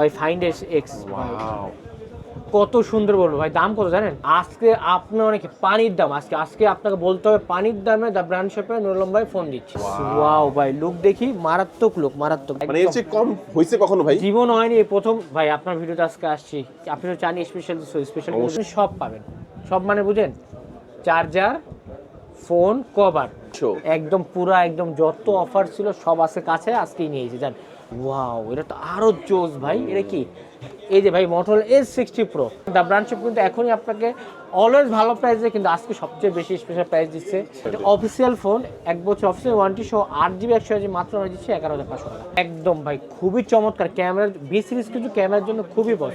ভাই find x কত সুন্দর বলব ভাই দাম কত জানেন? আজকে আপনি অনেক পানির দাম আজকে আজকে আপনাকে বলতে হবে পানির দামে দ্য ব্র্যান্ড শপে নুরলম ভাই ফোন দিচ্ছে। ওয়াও ভাই লুক দেখি মারাত্মক লুক মারাত্মক। মানে এর চেয়ে কম হয়েছে কখনো ভাই? জীবন হয়নি প্রথম ভাই আপনার ভিডিওতে আজকে আসছি। আপনি তো চান স্পেশাল স্পেশাল সব পাবেন। সব মানে বুঝেন? Charger phone cover. একদম পুরা একদম যত অফার ছিল সব আছে কাছে আজকেই নিয়েছি জান। ওয়াও এটা তো আরও জোস ভাই, এটা কি? এই যে ভাই motor S sixty pro the branch কিন্তু এখনই আপনাকে অলওয়েজ ভালো প্রাইস কিন্তু আজকে সবচেয়ে বেশি স্পেশাল প্রাইস দিচ্ছে। এটা অফিসিয়াল ফোন এক বছর অফিসিয়াল ওয়ারেন্টি সহ আট জিবি একশো জিবি মাত্র দিচ্ছি এগারো হাজার পাঁচশো টাকা। একদম ভাই, খুবই চমৎকার। ক্যামেরা বি সিরিজ কিন্তু ক্যামেরার জন্য খুবই বস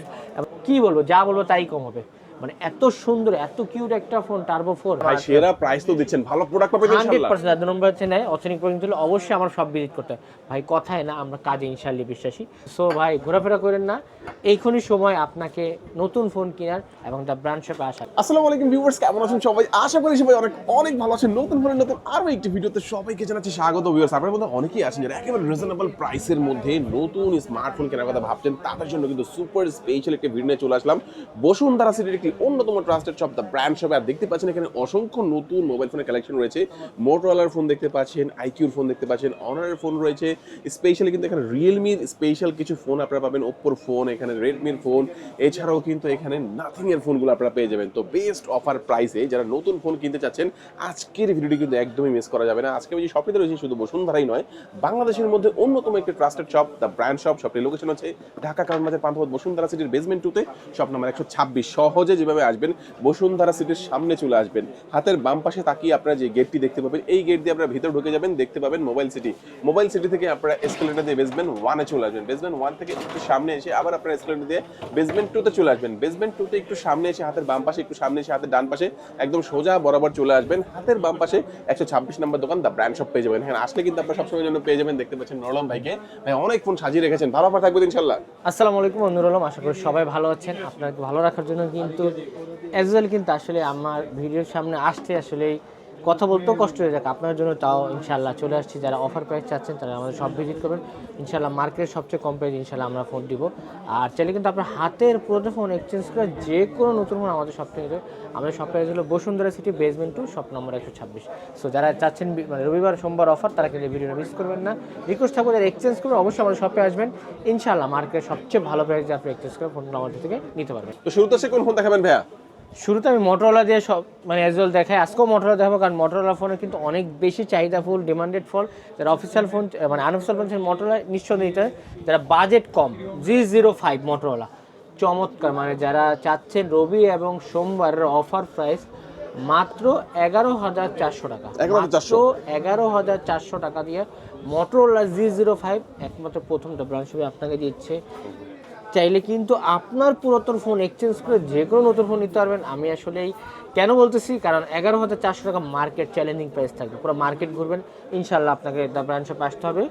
কি বলব, যা বলব তাই কম হবে। মানে এত সুন্দর এত কিউট একটা ফোন টার্বো ফোর ভাই সেরা প্রাইস তো দিচ্ছেন ভালো প্রোডাক্ট পাবেন ইনশাআল্লাহ পার্সেন্ট যাদের নম্বর হচ্ছে নেয় অথেনিক পর্যন্ত হলে অবশ্যই আমার সব ভিজিট করতে ভাই কথায় না আমরা কাজে ইনশাল্লাহ বিশ্বাসী। সো ভাই ঘোরাফেরা করেন না এইখনই সময় আপনাকে নতুন ফোন কেনার এবং দ্য ব্র্যান্ড শপে আসার। আসসালামু আলাইকুম ভিউয়ার্স কেমন আছেন সবাই? আশা করি সবাই অনেক অনেক ভালো আছেন। নতুন ফোনের নতুন আরও একটি ভিডিওতে সবাইকে জানাচ্ছি স্বাগত ভিউয়ার্স আপনার মধ্যে অনেকেই আছেন যারা একেবারে রিজনেবল প্রাইসের মধ্যে নতুন স্মার্টফোন কেনার কথা ভাবছেন। তাদের জন্য কিন্তু সুপার স্পেশাল একটি ভিডিও নিয়ে চলে আসলাম। বসুন্ধরা সিটির একটি অন্যতম ট্রাস্টেড শপ দ্য ব্র্যান্ড শপে আর দেখতে পাচ্ছেন এখানে অসংখ্য নতুন মোবাইল ফোনের কালেকশন রয়েছে। মোটরওয়ালার ফোন দেখতে পাচ্ছেন আইকিউর ফোন দেখতে পাচ্ছেন অনারের ফোন রয়েছে। স্পেশালি কিন্তু এখানে রিয়েলমির স্পেশাল কিছু ফোন আপনারা পাবেন ওপ্পোর ফোন এখানে রেডমির ফোন এছাড়াও কিন্তু এখানে নাথিং এর ফোনগুলো আপনারা পেয়ে যাবেন। তো বেস্ট অফার প্রাইসে যারা নতুন ফোন কিনতে চাচ্ছেন, আজকের ভিডিওটি কিন্তু একদমই মিস করা যাবে না। আজকে আমি যে শপটিতে রয়েছে শুধু বসুন্ধরাই নয়, বাংলাদেশের মধ্যে অন্যতম একটি trusted shop the brand shop শপটির location হচ্ছে ঢাকা কারণ বাজার পান্থপথ বসুন্ধরা সিটির বেসমেন্ট টুতে শপ নাম্বার একশো ছাব্বিশ। সহজে যেভাবে আসবেন, বসুন্ধরা সিটির সামনে চলে আসবেন। হাতের বাম পাশে তাকিয়ে আপনারা যে গেটটি দেখতে পাবেন, এই গেট দিয়ে আপনারা ভিতরে ঢুকে যাবেন, দেখতে পাবেন মোবাইল সিটি মোবাইল সিটি থেকে আপনারা এসকেলেটার দিয়ে বেসমেন্ট ওয়ানে চলে আসবেন। বেসমেন্ট ওয়ান থেকে একটু সামনে এসে আবার আপনারা এসকেলেটার দিয়ে বেসমেন্ট টুতে চলে আসবেন। বেসমেন্ট টুতে একটু সামনে এসে হাতের বাম পাশে, একটু সামনে এসে হাতের ডান পাশে একদম সোজা বরাবর চলে আসবেন। হাতের বাম পাশে একশো ছাব্বিশ নম্বর দোকান দ্য ব্র্যান্ড শপ পেয়ে যাবেন। এখানে আসলে কিন্তু আপনারা সবসময় জন্য পেয়ে যাবেন। দেখতে পাচ্ছেন নরম ভাইকে। ভাই, অনেক ফোন সাজিয়ে রেখেছেন। ভালো অফার থাকবে ইনশাল্লাহ আসসালামু আলাইকুম অনুর আলম আশা করি সবাই ভালো আছেন। আপনাকে ভালো রাখার জন্য কিন্তু অ্যাজ ওয়েল কিন্তু আসলে আমার ভিডিওর সামনে আসতে আসলে কথা বলতেও কষ্ট হয়ে যাক। আপনার জন্য তাও ইনশাল্লাহ চলে আসছি। যারা অফার প্রাইস চাচ্ছেন, তারা আমাদের সব ভিজিট করবেন। ইনশাল্লাহ মার্কেটের সবচেয়ে কম প্রাইস ইনশাল্লাহ আমরা ফোন দিব। আর চাইলে কিন্তু আপনার হাতের পুরোনো ফোন এক্সচেঞ্জ করে যে কোনো নতুন ফোন আমাদের সব থেকে আমাদের সব প্রাইস হলো Bashundhara city basement two shop number একশো ছাব্বিশ। সো যারা চাচ্ছেন মানে রবিবার, সোমবার অফার তারা কিন্তু ভিডিওটা মিস করবেন না। রিকোয়েস্ট থাকবে যারা এক্সচেঞ্জ করবেন, অবশ্যই আমাদের শপে আসবেন। ইনশাল্লাহ মার্কেটের সবচেয়ে ভালো প্রাইসে আপনি এক্সচেঞ্জ করে ফোন আমাদের থেকে নিতে পারবেন। তো শুরুতে সে কোন ফোন দেখাবেন ভাইয়া? শুরুতে আমি মোটরোলা দিয়ে সব মানে অ্যাজ ওয়েল দেখাই। আজকেও মোটরোলা দেখাবো কারণ মোটরোলা ফোনে কিন্তু অনেক বেশি চাহিদা ফুল ডিমান্ডেড ফোন যারা অফিসিয়াল ফোন মানে আনঅফিসিয়াল ফোন মোটরোলা নিশ্চয়ই নিতে হয়। যারা বাজেট কম জি জিরো ফাইভ মোটরোলা চমৎকার মানে যারা চাচ্ছেন রবি এবং সোমবারের অফার প্রাইস মাত্র এগারো হাজার চারশো টাকা। 11,400 এগারো হাজার চারশো টাকা দিয়ে মোটরোলা জি জিরো ফাইভ একমাত্র প্রথম ব্রাঞ্চ হিসেবে আপনাকে দিচ্ছে। চাইলে কিন্তু আপনার পুরাতন ফোন এক্সচেঞ্জ করে যে কোনো নতুন ফোন নিতে পারবেন। আমি আসলেই কেন বলতেছি? কারণ এগারো হাজার চারশো টাকা মার্কেট চ্যালেঞ্জিং প্রাইস থাকবে। পুরো মার্কেট ঘুরবেন ইনশাল্লাহ আপনাকে দ্য ব্রাঞ্চে আসতে হবে।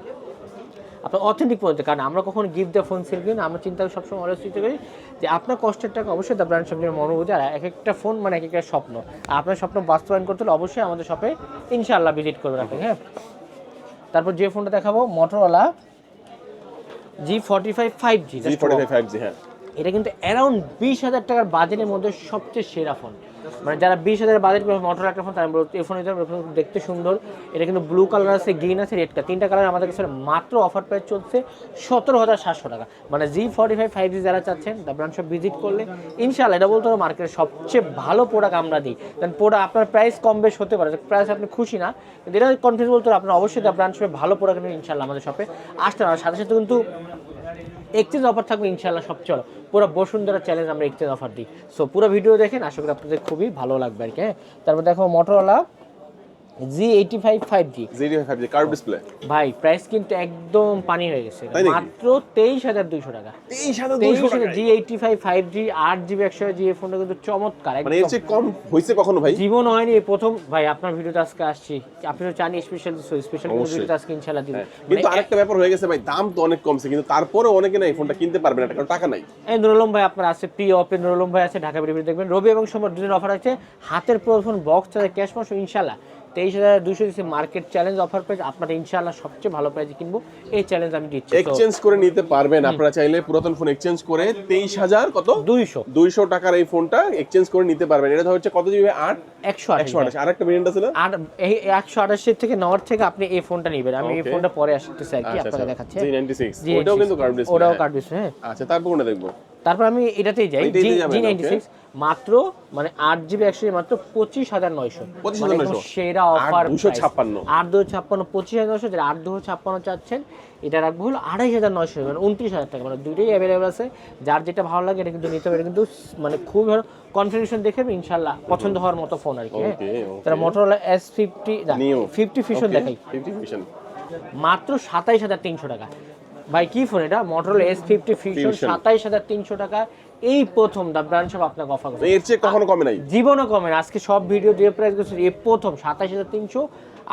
আপনার অথেন্টিক পদ্ধতি কারণ আমরা কখনো গিফট দ্য ফোন সেল করি না। আমরা চিন্তা সবসময় অলওয়েজ চিন্তা করি যে আপনার কষ্টের টাকা অবশ্যই দ্য ব্র্যান্ড শপের মনোভূতি আর এক একটা ফোন মানে এক একটা স্বপ্ন। আপনার স্বপ্ন বাস্তবায়ন করতে হলে অবশ্যই আমাদের শপে ইনশাল্লাহ ভিজিট করবেন আপনি হ্যাঁ? তারপর যে ফোনটা দেখাবো Motorola G forty five five G G forty five five G হ্যাঁ। এটা কিন্তু অ্যারাউন্ড বিশ হাজার টাকার বাজেটের মধ্যে সবচেয়ে সেরা ফোন মানে যারা বিশ হাজার বাজেট মোটর একটা ফোন তারা এই ফোন দেখতে সুন্দর। এটা কিন্তু ব্লু কালার আছে গ্রিন আছে রেড কালার তিনটা কালার আমাদের কাছে মাত্র অফার প্রাইস চলছে সতেরো হাজার সাতশো টাকা। মানে G forty five five G যারা চাচ্ছেন ব্রাঞ্চ শপ ভিজিট করলে ইনশাল্লাহ এটা বলতে হবে মার্কেটের সবচেয়ে ভালো প্রোডাক্ট আমরা দিই। কারণ প্রোডাক্ট আপনার প্রাইস কম বেশ হতে পারে প্রাইস আপনি খুশি না, কিন্তু এটা কনফিউজ বলতে হবে আপনার অবশ্যই ব্রাঞ্চ শপে ভালো প্রোডাক্ট ইনশাল্লাহ আমাদের শপে আসতে আর সাথে সাথে কিন্তু এক্সচেঞ্জ অফার থাকবে ইনশাল্লাহ সব চলো। পুরো বসুন্ধরা চ্যালেঞ্জ আমরা এক্সচেঞ্জ অফার দিই। সো পুরো ভিডিও দেখেন, আশা করি আপনাদের খুবই ভালো লাগবে আর কি হ্যাঁ? তারপর দেখো মোটরওয়ালা কার্ভ ডিসপ্লে ভাই প্রাইস কিন্তু একদম পানি হয়ে গেছে। মাত্র তেইশ হাজার দুইশো টাকা। তেইশ হাজার তেইশ দুশো টাকা জি এইটি ফাইভ ফাইভ জি আট জিবি একশো জি এই ফোনটা কিন্তু চমৎকার মানে এর চেয়ে কম হয়েছে কখনো ভাই? জীবন হয়নি এই প্রথম ভাই আপনার ভিডিওতে আজকে আসছি। আপনি তো স্পেশাল স্পেশাল ভিডিওতে আজকে হ্যাঁ, কিন্তু আরেকটা ব্যাপার হয়ে গেছে ভাই দাম তো অনেক কমছে কিন্তু তারপরে অনেকে না এই ফোনটা কিনতে পারবে না কারণ টাকা নাই। এই নুরুলম ভাই আপনার আছে অপে নুরুলম ভাই আছে ঢাকা বিড়ি দেখবেন। রবি এবং সোমবার দুদিন অফার আছে। হাতের প্রথম বক্স ক্যাশ মাস ইনশাল্লাহ তেইশ হাজার দুশো দিচ্ছি মার্কেট চ্যালেঞ্জ অফার প্রাইস আপনারা ইনশাআল্লাহ সবচেয়ে ভালো প্রাইসে কিনবো। এই চ্যালেঞ্জ আমি দিচ্ছি। এক্সচেঞ্জ করে নিতে পারবেন। আপনারা চাইলে পুরাতন ফোন এক্সচেঞ্জ করে তেইশ হাজার কত? দুইশো। দুইশো টাকার এই ফোনটা এক্সচেঞ্জ করে নিতে পারবেন। এটা হচ্ছে কত জিবি আট? একশো একশো আঠাশ। আর একটা ভেরিয়েন্ট আছে আর এই একশো আঠাশের থেকে নেওয়ার থেকে আপনি এই ফোনটা নেবেন। আমি এই ফোনটা পরে আসতেছি আর কি আচ্ছা আপনাকে দেখাচ্ছি। সিক্স জি ওটাও কিন্তু কার্ড ওটাও কার্ড হ্যাঁ। আচ্ছা তারপর কোনটা দেখব? তারপর আমি এটাতেই যাই জি নাইনটি. সিক্স মাত্র মানে আট জিবি একশো মাত্র পঁচিশ হাজার নয়শো। 25,900 সেরা অফার 256 আট দু ছাপ্পান্ন পঁচিশ হাজার নয়শো আট দু ছাপ্পান্ন চাচ্ছেন এটা রাখব হলো আড়াই হাজার নয়শো মানে উনত্রিশ হাজার টাকা মানে দুটোই অ্যাভেলেবেল আছে। যার যেটা ভালো লাগে এটা কিন্তু নিতে হবে এটা কিন্তু মানে খুব ভালো। কনফিগারেশন দেখে ইনশাল্লাহ পছন্দ হওয়ার মতো ফোন আর কি তারা Motorola S fifty fifty fusion দেখাই। মাত্র সাতাইশ হাজার তিনশো টাকা। ভাই কি ফোন এটা? মোটরোলা এস ফিফটি ফিউশন সাতাইশ হাজার তিনশো টাকা। এই প্রথম দা ব্র্যান্ড সব আপনাকে অফার করবে এর চেয়ে কখনো কমে নাই? জীবনও কমে না। আজকে সব ভিডিও যে প্রাইস করছে এই প্রথম সাতাইশ হাজার তিনশো।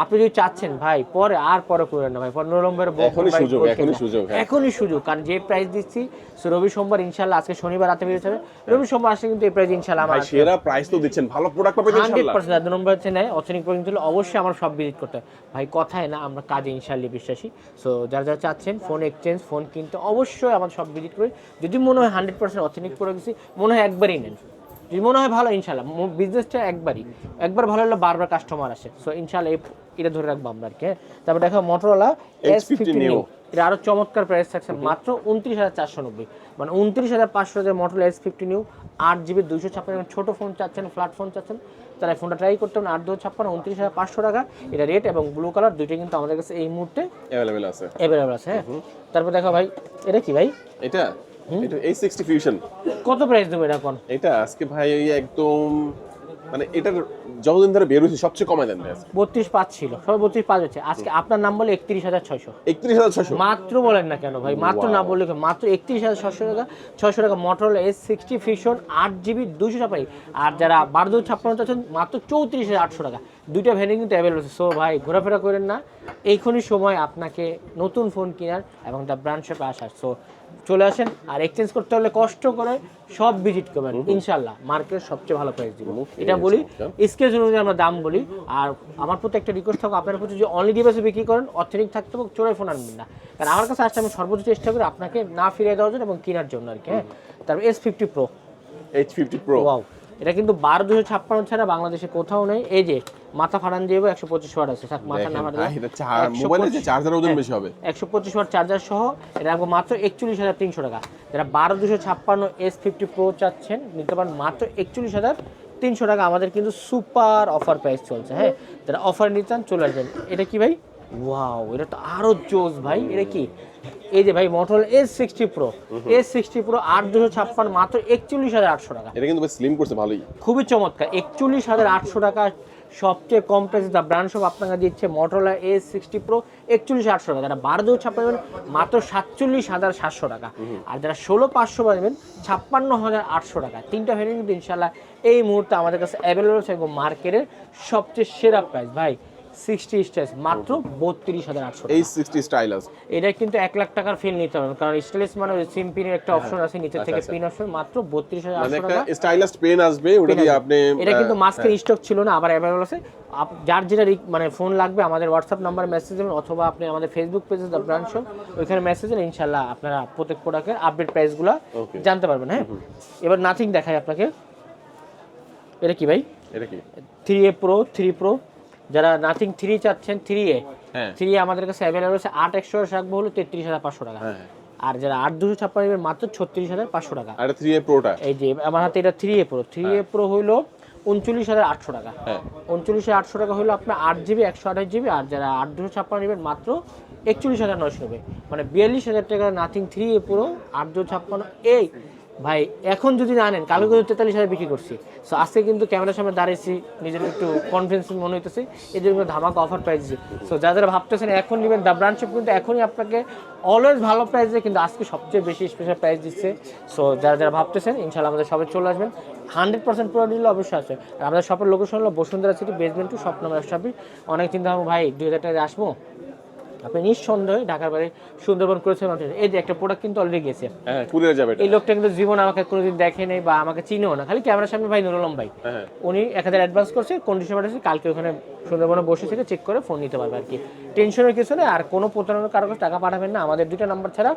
আপনি যদি চাচ্ছেন ভাই পরে আর পরে করেন না ভাই পনেরো নম্বরের বকবক এখনই সুযোগ, করতে এখনই না। সুযোগ, হ্যাঁ। এখনই সুযোগ কারণ যে প্রাইস দিচ্ছি রবি সোমবার ইনশাল্লাহ আজকে শনিবার রাতে বেরোতে হবে। রবি সোমবার আসলে কিন্তু এই প্রাইস ইনশাল্লাহ আমার সেরা প্রাইস তো দিচ্ছেন ভালো প্রোডাক্ট পাবেন ইনশাআল্লাহ পার্সেন্ট দু নম্বর হচ্ছে নেয় অথেনিক পর্যন্ত হলে অবশ্যই আমার সব ভিজিট করতে ভাই কথায় না আমরা কাজে ইনশাল্লাহ বিশ্বাসী। সো যারা যারা চাচ্ছেন ফোন এক্সচেঞ্জ ফোন কিনতে অবশ্যই আমার সব ভিজিট করে। যদি মনে হয় হান্ড্রেড পার্সেন্ট অথেনিক করে গেছি মনে হয় একবারই নেন। যদি মনে হয় ভালো ইনশাল্লাহ বিজনেসটা একবারই। একবার ভালো হলে বারবার কাস্টমার আসে। সো ইনশাল্লাহ এই এটা ধরে রাখব আমরা আর কি হ্যাঁ? তারপর দেখো মোটরোলা এস ফিফটি নিউ এটা আরও চমৎকার প্রাইস থাকছে মাত্র উনত্রিশ হাজার চারশো নব্বই। মানে উনত্রিশ হাজার পাঁচশো হাজার মডেল এস ফিফটি নিউ আট জিবি দুইশো ছাপ্পান্ন ছোট ফোন চাচ্ছেন ফ্ল্যাট ফোন চাচ্ছেন তারা ফোনটা ট্রাই করতে পারেন আট দু ছাপ্পান্ন উনত্রিশ হাজার পাঁচশো টাকা। এটা রেড এবং ব্লু কালার দুইটাই কিন্তু আমাদের কাছে এই মুহূর্তে অ্যাভেলেবেল আছে। অ্যাভেলেবল আছে হ্যাঁ? তারপর দেখো ভাই এটা কি ভাই? এটা? এটা এই সিক্সটি ফিউশন কত প্রাইস দেবো এটা এখন? এটা আজকে ভাই একদম মানে এটার যতদিন ধরে বের হয়েছে সবচেয়ে কমায় দেন ভাই বত্রিশ পাঁচ ছিল সবাই বত্রিশ পাঁচ হচ্ছে। আজকে আপনার নাম বলে একত্রিশ হাজার ছয়শো। একত্রিশ হাজার ছশো মাত্র বলেন না কেন ভাই মাত্র না বললে কেন? মাত্র একত্রিশ হাজার ছশো টাকা ছশো টাকা মোটরোলা এস সিক্সটি ফিশন আট জিবি দুশো ছাপাই আর যারা বারো ছাপ্পান্ন চাচ্ছেন মাত্র চৌত্রিশ হাজার আটশো টাকা। দুইটা ভ্যারিয়েন্ট কিন্তু অ্যাভেলেবল আছে। সো ভাই ঘোরাফেরা করেন না। এইখনই সময় আপনাকে নতুন ফোন কেনার এবং দ্য ব্রাঞ্চ শপে আসার। সো চলে আসেন আর এক্সচেঞ্জ করতে হলে কষ্ট করে সব ভিজিট করবেন ইনশাল্লাহ। মার্কেট সবচেয়ে ভালো প্রাইস দিব। এটা বলি স্কেচ অনুযায়ী আমরা দাম বলি। আর আমার প্রতি একটা রিকোয়েস্ট থাকবে আপনার প্রতি যে অনলি ডিভাইসে বিক্রি করেন অথেনিক থাকতে হবে চোরাই ফোন আনবেন না। কারণ আমার কাছে আসতে আমি সর্বোচ্চ চেষ্টা করি আপনাকে না ফিরিয়ে দেওয়ার জন্য এবং কেনার জন্য আর কি হ্যাঁ। তারপর S fifty pro H fifty pro এটা কিন্তু বারো দুশো ছাপ্পান্ন ছাড়া বাংলাদেশে কোথাও নেই। এই যে মাথা ফাটান দিয়ে একশো পঁচিশ ওয়াট আছে। মাথা না ফাটালে চার্জার ওজন বেশি হবে। একশো পঁচিশ ওয়াট চার্জার সহ এটা রাখব মাত্র একচল্লিশ হাজার তিনশো টাকা। যারা বারো দুশো ছাপ্পান্ন এস ফিফটি প্রো চাচ্ছেন নিতে পারেন মাত্র একচল্লিশ হাজার তিনশো টাকা। আমাদের কিন্তু সুপার অফার প্রাইস চলছে হ্যাঁ? যারা অফার নিতে চান চলে আসবেন। এটা কি ভাই? ওয়াও এটা তো আরও জোস ভাই এটা কি? এই যে ভাই motor S sixty pro S sixty pro আট দুশো ছাপ্পান্ন মাত্র একচল্লিশ হাজার আটশো টাকা। এটা কিন্তু স্লিম করছে ভালোই। খুবই চমৎকার একচল্লিশ হাজার আটশো টাকা সবচেয়ে কম প্রাইসে দ্য ব্র্যান্ড সব আপনাকে দিচ্ছে মোটরলা এ সিক্সটি প্রো একচল্লিশ আটশো টাকা। যারা বারো দু ছাপ্পান্ন মাত্র সাতচল্লিশ হাজার সাতশো টাকা। আর যারা ষোলো পাঁচশো পাবেন ছাপ্পান্ন হাজার আটশো টাকা। তিনটা ভ্যারিয়েন্ট কিন্তু ইনশাল্লাহ এই মুহূর্তে আমাদের কাছে অ্যাভেলেবল আছে এবং মার্কেটের সবচেয়ে সেরা প্রাইস ভাই সিক্সটি স্টাইস মাত্র বত্রিশ হাজার আটশো এই সিক্সটি স্টাইলাস। এটা কিন্তু এক লাখ টাকার ফিল নিতে হবে কারণ স্টাইলিশ মানে সিম পিনের একটা অপশন আছে নিচে থেকে আচ্ছা। পিন অপশন মাত্র বত্রিশ হাজার মানে একটা টাকা। স্টাইলাস পেন আসবে ওটা দিয়ে আপনি এটা কিন্তু মাস্কের স্টক ছিল না আবার অ্যাভেলেবল আছে। যার যেটা মানে ফোন লাগবে আমাদের হোয়াটসঅ্যাপ নাম্বার মেসেজ দেবেন অথবা আপনি আমাদের ফেসবুক পেজে দ্য ব্রাঞ্চ শপ ওইখানে মেসেজ দেন ইনশাল্লাহ আপনারা প্রত্যেক প্রোডাক্টের আপডেট প্রাইসগুলো. জানতে পারবেন হ্যাঁ? এবার নাথিং দেখাই আপনাকে। এটা কি ভাই? এটা কি? Three A pro three pro যারা নাথিং থ্রি চাচ্ছেন থ্রি এ হ্যাঁ। থ্রি আমাদের কাছে অ্যাভেলেবল আছে আট একশো রাখব হলো তেত্রিশ হাজার পাঁচশো টাকা। হ্যাঁ আর যারা আট দুশো ছাপ্পান্ন নেবেন মাত্র ছত্রিশ হাজার পাঁচশো টাকা। আর থ্রি এ প্রোটা এই যে আমার হাতে এটা three A pro three A pro হইল উনচল্লিশ হাজার আটশো টাকা। হ্যাঁ। উনচল্লিশ হাজার আটশো টাকা হলো আপনার আট জিবি একশো আঠাশ জিবি আর যারা আট দুশো ছাপ্পান্ন নেবেন মাত্র একচল্লিশ হাজার নয়শো নেবে মানে বিয়াল্লিশ হাজার টাকা নাথিং থ্রি এ পুরো আট দুশো ছাপ্পান্ন এই ভাই, এখন যদি না আনেন কালকে কিন্তু তেতাল্লিশ হাজার বিক্রি করছি। সো আজকে কিন্তু ক্যামেরার সামনে দাঁড়িয়েছি, নিজের একটু কনফিডেন্স মনে হইতেছে, এই জন্য ধামাকা অফার দিচ্ছি সো যারা যারা ভাবতেছেন এখন নেবেন দ্য ব্রাঞ্চ কিন্তু এখনই আপনাকে অলওয়েজ ভালো প্রাইস দেয়, কিন্তু আজকে সবচেয়ে বেশি স্পেশাল প্রাইস দিচ্ছে। সো যারা যারা ভাবতেছেন ইনশাল্লাহ আমাদের সবাই চলে আসবেন। হান্ড্রেড পার্সেন্ট পুরো ডিল অবশ্যই আছে। আর আমাদের শপের লোকেশন হলো বসুন্ধরা সিটি বেসমেন্ট টু স্বপ্ন ব্যবসাপি অনেক চিন্তা ভাবো ভাই, দুই হাজার টাকা আসব? আপনি নিঃসন্দেহে ঢাকার বাইরে সুন্দরবন করেছেন এই যে একটা প্রোডাক্ট কিন্তু অলরেডি গেছে। হ্যাঁ কুরিয়ার যাবে এই লোকটা কিন্তু জীবন আমাকে কোনোদিন দেখে নেই বা আমাকে চিনেও না। খালি ক্যামেরার সামনে ভাই নুরুলম ভাই। হ্যাঁ উনি এক হাজার অ্যাডভান্স করছে কন্ডিশন পাঠাচ্ছে কালকে ওখানে সুন্দরবনে বসে থেকে চেক করে ফোন নিতে পারবে আর কি টেনশনের কিছু নেই আর কোনো প্রতারণার কারও টাকা পাঠাবেন না। আমাদের দুটো নাম্বার ছাড়া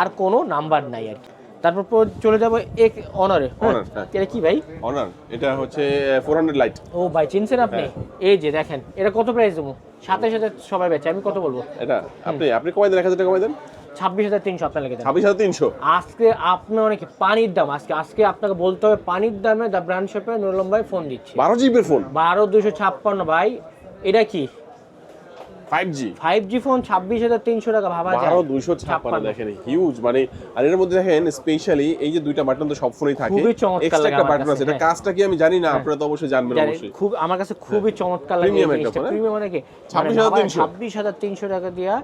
আর কোনো নাম্বার নাই আর কি তারপর পর চলে যাব এক অনারে Honor, হ্যাঁ। এটা কি ভাই? অনার এটা হচ্ছে ফোর হান্ড্রেড লাইট ও ভাই চিনছেন আপনি? এই যে দেখেন এটা কত প্রাইস দেবো? সাতাশ হাজার সবাই বেচে আমি কত বলব? এটা আপনি আপনি কমাই দেন এক হাজার টাকা কমাই দেন। ছাব্বিশ হাজার তিনশো আপনার লেগে ছাব্বিশ হাজার তিনশো। আজকে আপনার অনেক পানির দাম আজকে আজকে আপনাকে বলতে হবে পানির দামে দ্য ব্র্যান্ড শপে নুরুলম ভাই ফোন দিচ্ছে। বারো জিবির ফোন বারো দুশো ছাপ্পান্ন ভাই এটা কি? Five G five G phone ছাব্বিশ হাজার তিনশো টাকা ভাবা যায়। বারো দুইশো ছাপ্পান্ন দেখেন হিউজ মানে আর এর মধ্যে দেখেন স্পেশালি এই যে দুইটা বাটন তো সব ফোনেই থাকে। খুবই চমৎকার লাগে একটা বাটন আছে। এটা হ্যাঁ। কাজটা কি আমি জানি না আপনারা তো অবশ্যই জানবেন অবশ্যই। খুব আমার কাছে খুবই চমৎকার লাগে প্রিমিয়াম একটা হ্যাঁ? প্রিমিয়াম মানে কি? 26,300 ছাব্বিশ হাজার তিনশো। টাকা দিয়া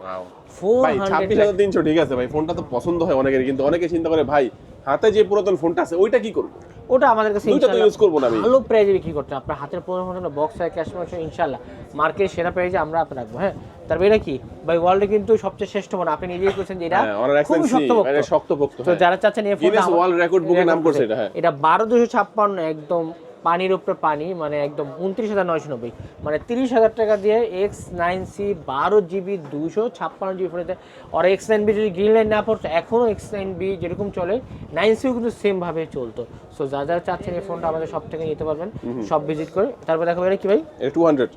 ভাই ছাব্বিশ হাজার তিনশো ঠিক আছে ভাই ফোনটা তো পছন্দ হয় অনেকের কিন্তু অনেকে চিন্তা করে ভাই হাতে যে পুরাতন ফোনটা আছে ওইটা কি করব? ওটা আমাদের কাছে তো ইনশাআল্লাহ use করব না আমি। ভালো প্রাইজে বিক্রি করতে আপনার হাতের পনেরো ঘণ্টা বক্স হয় ক্যাশ মার্চ ইনশাল্লাহ মার্কেট সেরা প্রাইজে আমরা রাখব হ্যাঁ? তারপর এটা কি? ভাই ওয়ার্ল্ডে কিন্তু সবচেয়ে শ্রেষ্ঠ ফোন আপনি নিজেই বলছেন যে এটা হ্যাঁ, শক্তপোক্ত। শক্তপোক্ত, তো হ্যাঁ। যারা চাচ্ছেন এই ফোনটা Record book এ নাম করছে এটা, হ্যাঁ। এটা বারো দুশো ছাপ্পান্ন একদম পানির উপরে পানি মানে একদম উনত্রিশ হাজার নয়শো নব্বই। মানে তিরিশ হাজার টাকা দিয়ে এক্স নাইন সি বারো জিবি দুশো ছাপ্পান্ন জিবি ফোনেতে আর এক্স নাইন বি যদি গ্রিন লাইন না পড়তো এখনও এক্স নাইন বি যেরকম চলে নাইন সিও কিন্তু সেমভাবে চলতো। সো যা যারা চাচ্ছেন এই ফোনটা আমাদের সব থেকে নিতে পারবেন সব ভিজিট করে। তারপর দেখো এটা কি ভাই? টু হান্ড্রেড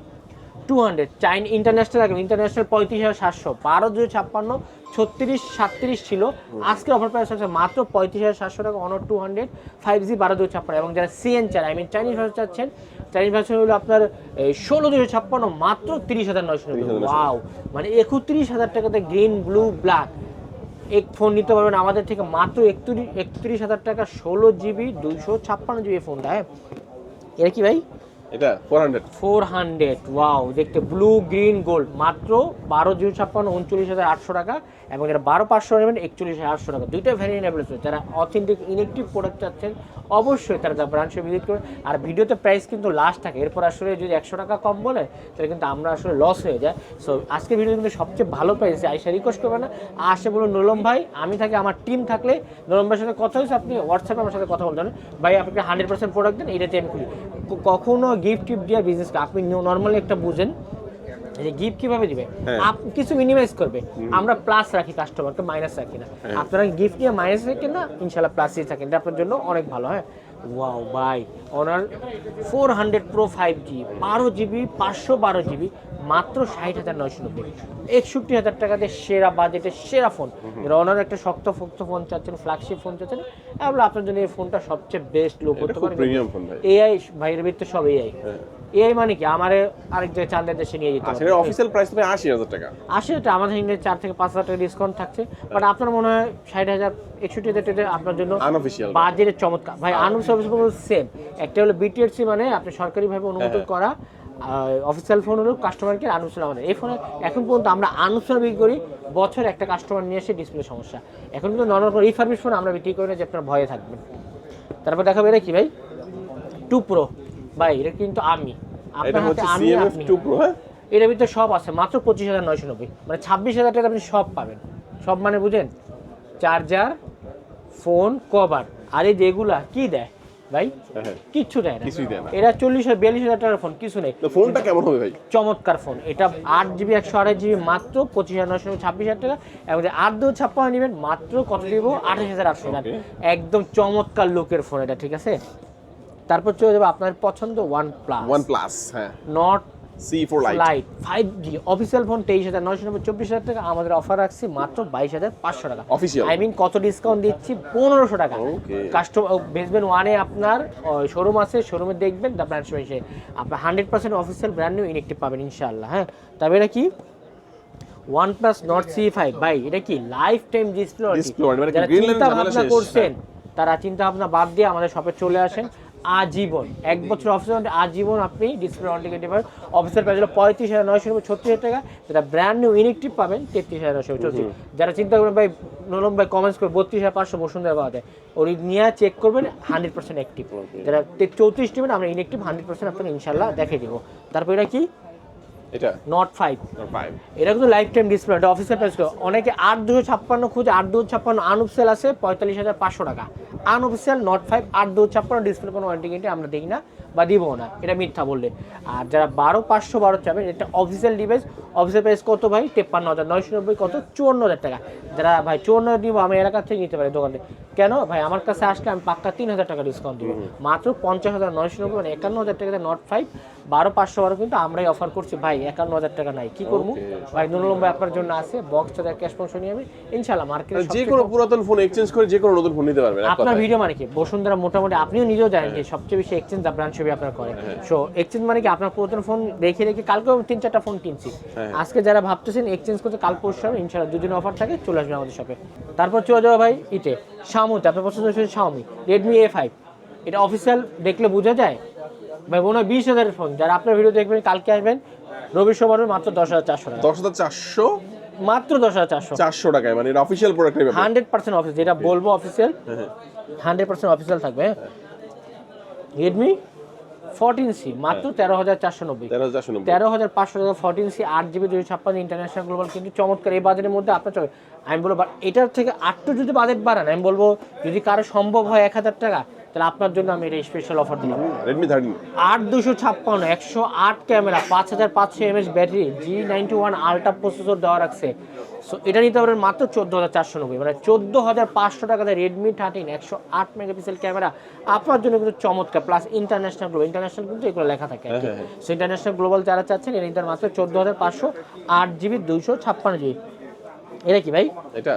টু হান্ড্রেড চাইন ইন্টারন্যাশনাল রাখবেন ইন্টারন্যাশনাল পঁয়ত্রিশ হাজার সাতশো। বারো দুই ছাপ্পান্ন ছত্রিশ সাতত্রিশ ছিল। আজকে অফার প্রাইস আছে মাত্র পঁয়ত্রিশ হাজার সাতশো টাকা অনর টু হান্ড্রেড ফাইভ জি বারো দুই ছাপ্পান্ন। এবং যারা সিএন চান আই মিন চাইনিজ ভাষা চাচ্ছেন চাইনিজ ভাষা হলো আপনার ষোলো দুশো ছাপ্পান্ন মাত্র তিরিশ হাজার নয়শো ওয়াও মানে একত্রিশ হাজার টাকাতে গ্রিন ব্লু ব্ল্যাক এক ফোন নিতে পারবেন আমাদের থেকে মাত্র একত্রিশ একত্রিশ হাজার টাকা ষোলো জিবি দুশো ছাপ্পান্ন জিবি ফোনটা হ্যাঁ? এটা কি ভাই? এটা four hundred four hundred wow দেখতে ব্লু গ্রিন গোল্ড মাত্র বারো জিরো ছাপ্পান্ন উনচল্লিশ হাজার আটশো টাকা। এবং যারা বারো পাঁচশো নেবেন, একচল্লিশ আটশো টাকা। দুইটা ভ্যারিয়েন্ট অ্যাভেলেবল যারা অথেন্টিক ইলেকট্রিক প্রোডাক্ট চাচ্ছেন, অবশ্যই তারা তার ব্রাঞ্চে ভিজিট করে আর ভিডিওতে প্রাইস কিন্তু লাস্ট থাকে। এরপর আসলে যদি একশো টাকা কম বলে, তাহলে কিন্তু আমরা আসলে লস হয়ে যায়। সো আজকে ভিডিও কিন্তু সবচেয়ে ভালো প্রাইস আইসা রিকোয়েস্ট করবে না। আসে বলুন, নোলম ভাই, আমি থাকি, আমার টিম থাকলে নোলম ভাইয়ের সাথে কথা হয়েছে, আপনি হোয়াটসঅ্যাপে আমার সাথে কথা বলতে ভাই আপনাকে হান্ড্রেড পার্সেন্ট প্রোডাক্ট দেন? এটাতে আমি ক- কখনো গিফট টিফট দিয়ে বিজনেস আপনি নর্মালি একটা বুঝেন। যে গিফট কীভাবে দিবে? হ্যাঁ। আপ কিছু মিনিমাইজ করবে। আমরা প্লাস রাখি কাস্টমারকে মাইনাস রাখি না। আপনারা গিফট নিয়ে মাইনাস রাখেন না? ইনশাল্লাহ প্লাসই থাকেন। এটা আপনার জন্য অনেক ভালো হ্যাঁ? Wow by Honor four hundred pro five G বারো জিবি পাঁচশো বারো জিবি মাত্র ষাট হাজার নয়শো নব্বই। একষট্টি হাজার টাকাতে সেরা বাজেটের সেরা ফোন ওনার একটা শক্ত ফক্ত ফোন চাচ্ছেন ফ্ল্যাগশিপ ফোন চাচ্ছেন। তাহলে আপনার জন্য এই ফোনটা সবচেয়ে বেস্ট লো এটা করতে পারেন এআই ভাইয়ের ভিতরে সব এআই হ্যাঁ। এআই মানে কি? আমারে আরেক জায়গায় চান্দের দেশে নিয়ে যেতে হবে। অফিসিয়াল প্রাইস তুমি আশি হাজার টাকা। আসে এটা আমাদের এখানে চার থেকে পাঁচ হাজার টাকা ডিসকাউন্ট থাকছে। বাট আপনার মনে হয় ষাট হাজার একষট্টি হাজার টাকা আপনার জন্য আনঅফিসিয়াল বাজেটের চমৎকার। ভাই আনুন সার্ভিস সেম একটা হলো বিটিএসসি মানে আপনি সরকারিভাবে অনুমোদন হ্যাঁ। করা অফিসিয়াল ফোন হলো কাস্টমারকে আনুষ্ঠান আমাদের এই ফোনে এখন পর্যন্ত আমরা আনুষ্ঠান বিক্রি করি বছর একটা কাস্টমার নিয়ে এসে ডিসপ্লে সমস্যা। এখন কিন্তু নর্মাল রিফার্বিশ ফোন আমরা বিক্রি করি না যে আপনার ভয়ে থাকবেন। তারপর দেখাবে এটা কি ভাই? টু প্রো ভাই এটা কিন্তু আমি। আপনার হাতে আমি সিএমএফ আপনি হ্যাঁ? এটার ভিতরে সব আছে মাত্র পঁচিশ হাজার নয়শো নব্বই। মানে ছাব্বিশ হাজার টাকা আপনি সব পাবেন। সব মানে বুঝেন? Charger phone cover. আর এই যেগুলা কি দেয় ভাই? হ্যাঁ, হ্যাঁ। কিচ্ছু দেয় না। এটা চল্লিশ বিয়াল্লিশ হাজার টাকার ফোন কিছু নেই। তো ফোনটা কেমন হবে ভাই? চমৎকার ফোন। এটা আট জিবি একশো আড়াই জিবি মাত্র পঁচিশ হাজার নয়শো ছাব্বিশ হাজার টাকা। এবং আট দু ছাপ্পান্ন নেবেন মাত্র কত দিব? আঠাশ হাজার আটশো. একদম চমৎকার লোকের ফোন এটা ঠিক আছে? তারপর চলে যাবে আপনার পছন্দ ওয়ান প্লাস ওয়ান প্লাস হ্যাঁ Nord C four lite five G official phone তেইশ হাজার নয়শো নব্বই চব্বিশ হাজার টাকা। আমাদের অফার রাখছি মাত্র বাইশ হাজার পাঁচশো টাকা। Official? আই মিন কত ডিসকাউন্ট দিচ্ছি? পনেরোশো টাকা। কাস্টমার বেসবেন ওয়ানে আপনার শোরুম আছে শোরুমে দেখবেন ব্র্যান্ড এসে আপনার hundred percent official brand new inactive পাবেন ইনশাআল্লাহ হ্যাঁ। তবে এটা কি? One plus Nord C five ভাই এটা কি? লাইফ টাইম ডিসপ্লে চিন্তা ভাবনা করছেন তারা চিন্তা ভাবনা বাদ দিয়ে আমাদের শপে চলে আসেন। আজীবন এক বছর অফিসের মধ্যে আজীবন আপনি ডিসপ্লে অনলি কেটে পাবেন অফিসের প্রাইস হলো পঁয়ত্রিশ হাজার নয়শো নব্বই ছত্রিশ হাজার টাকা। যেটা ব্র্যান্ড নিউ ইনেকটিভ পাবেন তেত্রিশ হাজার নয়শো চৌত্রিশ। যারা চিন্তা করবেন ভাই নরম ভাই কমেন্টস করে বত্রিশ হাজার পাঁচশো বসুন্ধরা পাওয়া যায় ওই নিয়ে চেক করবেন হান্ড্রেড পার্সেন্ট অ্যাক্টিভ যারা চৌত্রিশ নেবেন আমরা ইনেকটিভ হান্ড্রেড পার্সেন্ট আপনাকে ইনশাল্লাহ দেখে দেবো। তারপর এটা কি? এটা? নট ফাইভ এটা কিন্তু লাইফ টাইম ডিসপ্লে এটা অফিসের প্রাইস অনেকে আট দুশো ছাপ্পান্ন খুঁজে আট দুশো ছাপ্পান্ন আনঅফিসিয়াল আছে পঁয়তাল্লিশ হাজার পাঁচশো টাকা। আনঅফিসিয়াল নট ফাইভ আট দুশো ছাপ্পান্ন ডিসপ্লে কোনো ওয়ারেন্টি আমরা দেখি না। বা দিব না এটা মিথ্যা বললে। আর যারা বারো পাঁচশো বারো চাবেন এটা অফিসিয়াল ডিভাইস অফিসিয়াল প্রাইস কত ভাই? তেপ্পান্ন হাজার নয়শো নব্বই কত? চুয়ান্ন হাজার টাকা। যারা ভাই চুয়ান্ন হাজার নিবো আমি এলাকা থেকে নিতে পারি দোকানে। কেন? ভাই আমার কাছে আসলে আমি পাক্কা তিন হাজার টাকা ডিসকাউন্ট দিব। মাত্র পঞ্চাশ হাজার নয়শো নব্বই মানে একান্ন হাজার টাকাতে নট ফাইভ বারো পাঁচশো বারো কিন্তু আমরাই অফার করছি। ভাই একান্ন হাজার টাকা নাই। কি করব? ভাই নুরুলম ভাই আপনার জন্য আছে বক্স চার্জার ক্যাশ ফাংশন নিয়ে আমি ইনশাল্লাহ মার্কেটে যে কোনো পুরাতন ফোন এক্সচেঞ্জ করে যে কোনো নতুন ফোন নিতে পারবেন আপনার ভিডিও মানে কি? বসুন্ধরা মোটামুটি আপনিও নিজেও জানেন যে সবচেয়ে বেশি এক্সচেঞ্জ ব্রাঞ্চ ছবি আপনার করে হ্যাঁ। সো এক্সচেঞ্জ মানে কি? আপনার পুরাতন ফোন রেখে রেখে কালকেও তিন চারটা ফোন কিনছি। হ্যাঁ। আজকে যারা ভাবতেছেন এক্সচেঞ্জ করতে কাল পরশু হবে ইনশাল্লাহ দুদিন অফার থাকে চলে আসবে আমাদের শপে তারপর চলে যাব ভাই ইতে শামুতে আপনার পছন্দ হচ্ছে শাওমি রেডমি এ ফাইভ এটা অফিসিয়াল দেখলে বোঝা যায়। ভাই মনে হয় বিশ হাজারের ফোন যারা আপনার ভিডিও দেখবেন কালকে আসবেন রবি সোমবার মাত্র দশ হাজার চারশো টাকা। দশ হাজার চারশো? মাত্র দশ হাজার চারশো। চারশো টাকায় মানে এটা অফিসিয়াল প্রোডাক্টের ব্যাপার। হান্ড্রেড পার্সেন্ট অফিস যেটা বলব অফিসিয়াল হ্যাঁ, হান্ড্রেড পার্সেন্ট অফিসিয়াল থাকবে রেডমি ফোরটিন সি মাত্র তেরো হাজার চারশো নব্বই। তেরো হাজার চারশো নব্বই। পাঁচশো টাকা ফোরটিন সি আট জিবি দুশো ছাপ্পান্ন ইন্টারন্যাশনাল গ্লোবাল কিন্তু চমৎকার। এই বাজেটের মধ্যে আপনার চলে আমি বলব এটার থেকে আটটু যদি বাজেট বাড়ান আমি বলব যদি কারও সম্ভব হয় এক হাজার টাকা তাহলে আপনার জন্য আমি এটা স্পেশাল অফার দিলাম। রেডমি থার্টিন আট দুশো ছাপ্পান্ন একশো আট ক্যামেরা পাঁচ হাজার পাঁচশো MS battery G ninety one ultra processor দেওয়া রাখছে। সো এটা নিতে পারবেন মাত্র চোদ্দ হাজার চারশো নব্বই। মানে চোদ্দ হাজার পাঁচশো টাকাতে রেডমি থার্টিন একশো আট মেগাপিক্সেল ক্যামেরা। আপনার জন্য কিন্তু চমৎকার। প্লাস ইন্টারন্যাশনাল গ্লোবাল ইন্টারন্যাশনাল কিন্তু এগুলো লেখা থাকে। সো ইন্টারন্যাশনাল গ্লোবাল যারা চাচ্ছেন এটা নিতে মাত্র চোদ্দ হাজার পাঁচশো আট জিবি দুইশো ছাপ্পান্ন জিবি এটা কি ভাই? এটা।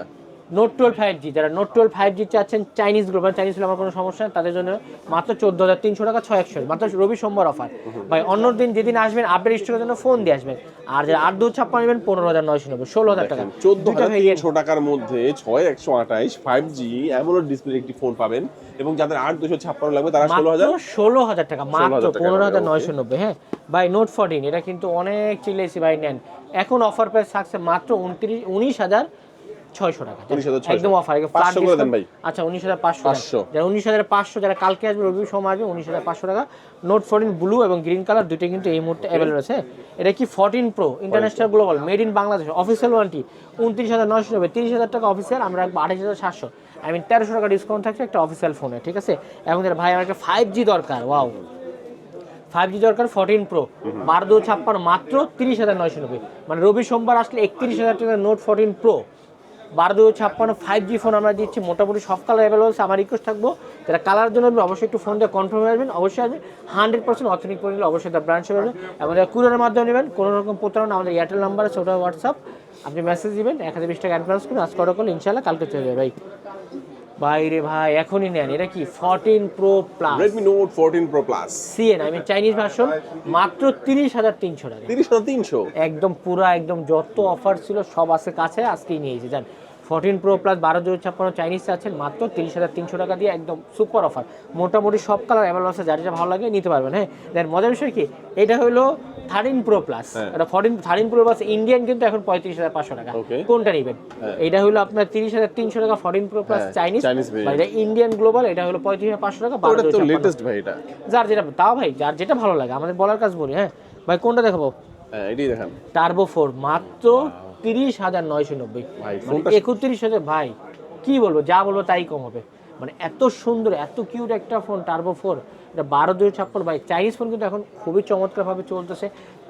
নোট টুয়েলভ ফাইভ জি যারা নোট টুয়েলভ ফাইভ জি চাচ্ছেন চাইনিজ গ্লোবাল চাইনিজ হলে আমার কোনো সমস্যা নেই তাদের জন্য মাত্র চোদ্দ হাজার তিনশো টাকা ছয় একশো। মাত্র রবি সোমবার অফার ভাই অন্য দিন যেদিন আসবেন আপডেট স্টকের জন্য ফোন দিয়ে আসবেন। আর যারা আট দু ছাপ্পান্ন নেবেন পনেরো হাজার নয়শো নব্বই ষোলো হাজার টাকা। চোদ্দ তিনশো টাকার মধ্যে ছয় একশো আঠাইশ ফাইভ জি এমন ডিসপ্লে একটি ফোন পাবেন। এবং যাদের আট দুশো ছাপ্পান্ন লাগবে তারা ষোলো হাজার ষোলো হাজার টাকা মাত্র পনেরো হাজার নয়শো নব্বই হ্যাঁ। ভাই নোট ফোরটিন এটা কিন্তু অনেক চিলেছি ভাই নেন। এখন অফার প্রাইস থাকছে মাত্র উনত্রিশ উনিশ হাজার ছয়শো টাকা। 19,600 একদম অফার 500 করে আচ্ছা উনিশ হাজার পাঁচশো 500 যারা উনিশ হাজার পাঁচশো যারা কালকে আসবে রবি সময় আসবে উনিশ হাজার পাঁচশো টাকা। নোট ফোরটিন ব্লু এবং গ্রিন কালার দুটোই কিন্তু এই মুহূর্তে অ্যাভেলেবল আছে। এটা কি fourteen pro international global made in Bangladesh official warranty উনত্রিশ হাজার নয়শো নব্বই তিরিশ হাজার টাকা অফিসিয়াল আমরা রাখব আঠাশ হাজার সাতশো। আই মিন তেরোশো টাকা ডিসকাউন্ট থাকছে একটা অফিসিয়াল ফোনে ঠিক আছে? এবং যারা ভাই আমার একটা ফাইভ জি দরকার ওয়াও ফাইভ জি দরকার ফোরটিন প্রো বারো দু ছাপ্পান্ন মাত্র তিরিশ হাজার নয়শো নব্বই। মানে রবি সোমবার আসলে একত্রিশ হাজার টাকা নোট ফোরটিন প্রো বারো দু ছাপ্পান্ন ফাইভ জি ফোন আমরা দিচ্ছি। মোটামুটি সব কালার অ্যাভেলেবল আছে। আমার রিকোয়েস্ট থাকব যারা কালার জন্য অবশ্যই একটু ফোন দিয়ে কনফার্ম আসবেন। অবশ্যই আসবেন। হান্ড্রেড পার্সেন্ট অথেন্টিক করে নিলে অবশ্যই তার ব্রাঞ্চে পাবেন এবং যারা কুরিয়ারের মাধ্যমে নেবেন কোনো রকম প্রতারণা আমাদের এয়ারটেল নাম্বার আছে ওটা হোয়াটসঅ্যাপ আপনি মেসেজ দিবেন এক হাজার বিশ টাকা অ্যাডভান্স করুন আজকে অর্ডার করলে ইনশাল্লাহ কালকে চলে যাবে ভাই। ভাই রে ভাই এখনই নেন। এটা কি? Fourteen pro plus Redmi note fourteen pro plus CN আমি চাইনিজ ভার্সন মাত্র তিরিশ হাজার তিনশো টাকা। তিরিশ হাজার তিনশো? একদম পুরা একদম যত অফার ছিল সব আছে কাছে আজকেই নিয়েছি জান। ফোরটিন প্রো প্লাস বারো দুই ছাপ্পান্ন চাইনিজ আছেন মাত্র তিরিশ হাজার তিনশো টাকা দিয়ে একদম সুপার অফার মোটামুটি সব কালার অ্যাভেলেবল আছে যার যেটা ভালো লাগে নিতে পারবেন হ্যাঁ? দেন মজার বিষয় কি? এটা হলো থার্টিন প্রো প্লাস। এটা fourteen thirteen pro plus Indian কিন্তু এখন পঁয়ত্রিশ হাজার পাঁচশো টাকা। কোনটা নেবেন? হ্যাঁ। এটা হলো আপনার তিরিশ হাজার তিনশো টাকা ফোরটিন প্রো প্লাস চাইনিজ এটা ইন্ডিয়ান গ্লোবাল এটা হলো পঁয়ত্রিশ হাজার পাঁচশো টাকা বারো। লেটেস্ট ভাই এটা। যার যেটা তাও ভাই যার যেটা ভালো লাগে আমাদের বলার কাজ বলি হ্যাঁ? ভাই কোনটা দেখাবো? হ্যাঁ এটাই দেখান। টার্বো ফোর মাত্র তিরিশ হাজার নয়শো নব্বই। ভাই, মানে একত্রিশ হাজার ভাই কি বলব যা বলব তাই কম হবে। মানে এত সুন্দর এত কিউট একটা ফোন টার্বো ফোর এটা বারো দুই ছাপ্পান্ন ভাই চাইনিজ ফোন কিন্তু এখন খুবই চমৎকারভাবে চলতেছে।